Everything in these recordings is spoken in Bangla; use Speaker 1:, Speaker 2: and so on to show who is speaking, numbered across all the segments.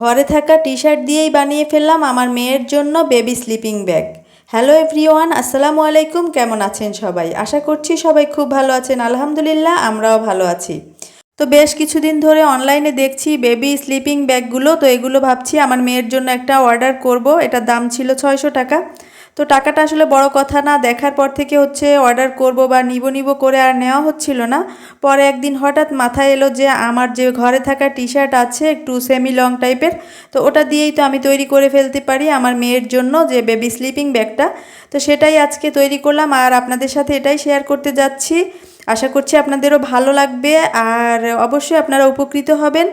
Speaker 1: ঘরে থাকা টি শার্ট দিয়েই বানিয়ে ফেললাম আমার মেয়ের জন্য baby sleeping bag. Hello everyone, আসসালামু আলাইকুম, কেমন আছেন সবাই? আশা করছি সবাই খুব ভালো আছেন, আলহামদুলিল্লাহ আমরাও ভালো আছি। তো বেশ কিছুদিন ধরে অনলাইনে দেখছি বেবি স্লিপিং ব্যাগগুলো, তো এগুলো ভাবছি আমার মেয়ের জন্য একটা অর্ডার করব, এটার দাম ছিল ছয়শো টাকা। তো টাকাটা আসলে বড় কথা না, দেখার পর থেকে হচ্ছে অর্ডার করব বা নিব নিব করে আর নেওয়া হচ্ছিল না। পরে একদিন হঠাৎ মাথায় এলো যে আমার যে ঘরে থাকা টি শার্ট আছে একটু সেমি লং টাইপের তো ওটা দিয়েই তো আমি তৈরি করে ফেলতে পারি আমার মেয়ের জন্য যে বেবি স্লিপিং ব্যাগটা তো সেটাই আজকে তৈরি করলাম আর আপনাদের সাথে এটাই শেয়ার করতে যাচ্ছি। আশা করছি আপনাদেরও ভালো লাগবে আর অবশ্যই আপনারা উপকৃত হবেন।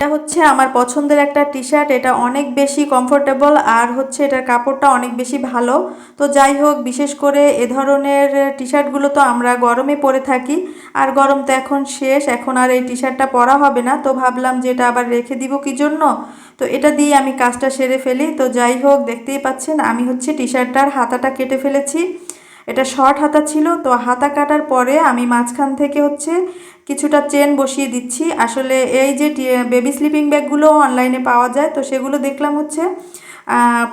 Speaker 1: এটা হচ্ছে আমার পছন্দের একটা টি শার্ট এটা অনেক বেশি কমফোর্টেবল আর হচ্ছে এটার কাপড়টা অনেক বেশি ভালো। তো যাই হোক, বিশেষ করে এ ধরনের টি শার্টগুলো তো আমরা গরমে পরে থাকি। আর গরম তো এখন শেষ, এখন আর এই টি শার্টটা পরা হবে না। তো ভাবলাম যে এটা আবার রেখে দিব কি জন্য? তো এটা দিয়ে আমি কাজটা সেরে ফেলি। তো যাই হোক, দেখতেই পাচ্ছেন আমি হচ্ছে টি শার্টটার হাতাটা কেটে ফেলেছি। এটা শর্ট হাতা ছিল, তো হাতা কাটার পরে আমি মাঝখান থেকে হচ্ছে কিছুটা চেন বসিয়ে দিচ্ছি। আসলে এই যে বেবি স্লিপিং ব্যাগগুলো অনলাইনে পাওয়া যায়, তো সেগুলো দেখলাম হচ্ছে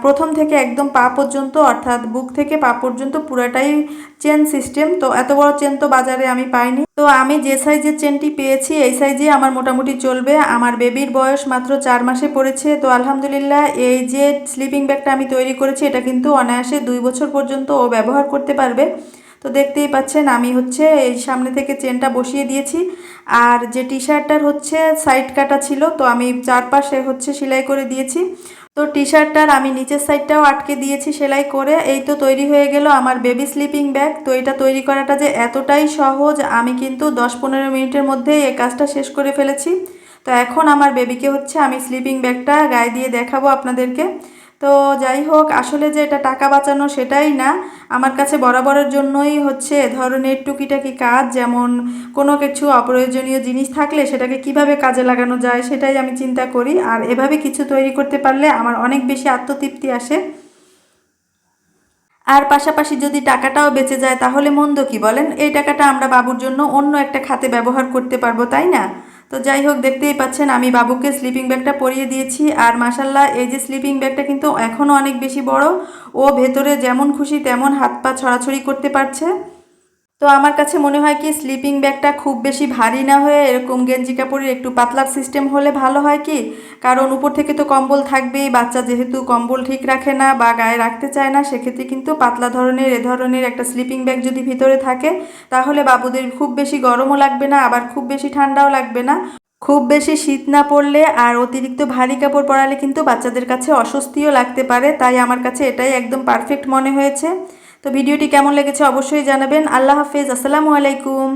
Speaker 1: প্রথম থেকে একদম পা পর্যন্ত, অর্থাৎ বুক থেকে পা পর্যন্ত পুরাটাই চেন সিস্টেম। তো এত বড় চেন তো বাজারে আমি পাইনি। তো আমি যে সাইজের চেনটি পেয়েছি, এই সাইজে আমার মোটামুটি চলবে। আমার বেবির বয়স মাত্র চার মাসে পড়েছে। তো আলহামদুলিল্লাহ, এই যে স্লিপিং ব্যাগটা আমি তৈরি করেছি, এটা কিন্তু অনায়াসে দুই বছর পর্যন্ত ও ব্যবহার করতে পারবে। তো দেখতেই পাচ্ছেন আমি হচ্ছে এই সামনে থেকে চেনটা বসিয়ে দিয়েছি। আর যে টি শার্টটার হচ্ছে সাইড কাটা ছিল, তো আমি চারপাশে হচ্ছে সেলাই করে দিয়েছি। তো টি শার্টটার আমি নিচের সাইডটাও আটকে দিয়েছি সেলাই করে। এই তো তৈরি হয়ে গেল আমার বেবি স্লিপিং ব্যাগ। তো এটা তৈরি করাটা যে এতটাই সহজ, আমি কিন্তু দশ পনেরো মিনিটের মধ্যেই এই কাজটা শেষ করে ফেলেছি। তো এখন আমার বেবিকে হচ্ছে আমি স্লিপিং ব্যাগটা গায়ে দিয়ে দেখাবো আপনাদেরকে। তো যাই হোক, আসলে যে এটা টাকা বাঁচানো সেটাই না। আমার কাছে বরাবরের জন্যই হচ্ছে ধরনের টুকিটাকি কাজ, যেমন কোনো কিছু অপ্রয়োজনীয় জিনিস থাকলে সেটাকে কীভাবে কাজে লাগানো যায় সেটাই আমি চিন্তা করি। আর এভাবে কিছু তৈরি করতে পারলে আমার অনেক বেশি আত্মতৃপ্তি আসে। আর পাশাপাশি যদি টাকাটাও বেঁচে যায় তাহলে মন্দ কি বলেন? এই টাকাটা আমরা বাবুর জন্য অন্য একটা খাতে ব্যবহার করতে পারব, তাই না? তো যাই হোক, দেখতেই পাচ্ছেন আমি বাবুকে স্লিপিং ব্যাগটা পরিয়ে দিয়েছি। আর মাসাল্লাহ এই যে স্লিপিং ব্যাগটা কিন্তু এখনও অনেক বেশি বড়। ও ভেতরে যেমন খুশি তেমন হাত পা ছড়াছড়ি করতে পারছে। তো আমার কাছে মনে হয় কি স্লিপিং ব্যাগটা খুব বেশি ভারী না হয়ে এরকম গেঞ্জি কাপড়ের একটু পাতলার সিস্টেম হলে ভালো হয় কি? কারণ উপর থেকে তো কম্বল থাকবেই, বাচ্চা যেহেতু কম্বল ঠিক রাখে না বা গায়ে রাখতে চায় না, সেক্ষেত্রে কিন্তু পাতলা ধরনের, এ ধরনের একটা স্লিপিং ব্যাগ যদি ভিতরে থাকে, তাহলে বাবুদের খুব বেশি গরমও লাগবে না, আবার খুব বেশি ঠান্ডাও লাগবে না। খুব বেশি শীত না পড়লে আর অতিরিক্ত ভারী কাপড় পরালে কিন্তু বাচ্চাদের কাছে অস্বস্তিও লাগতে পারে, তাই আমার কাছে এটাই একদম পারফেক্ট মনে হয়েছে। তো ভিডিওটি কেমন লেগেছে অবশ্যই জানাবেন। আল্লাহ হাফেজ। আসসালামু আলাইকুম।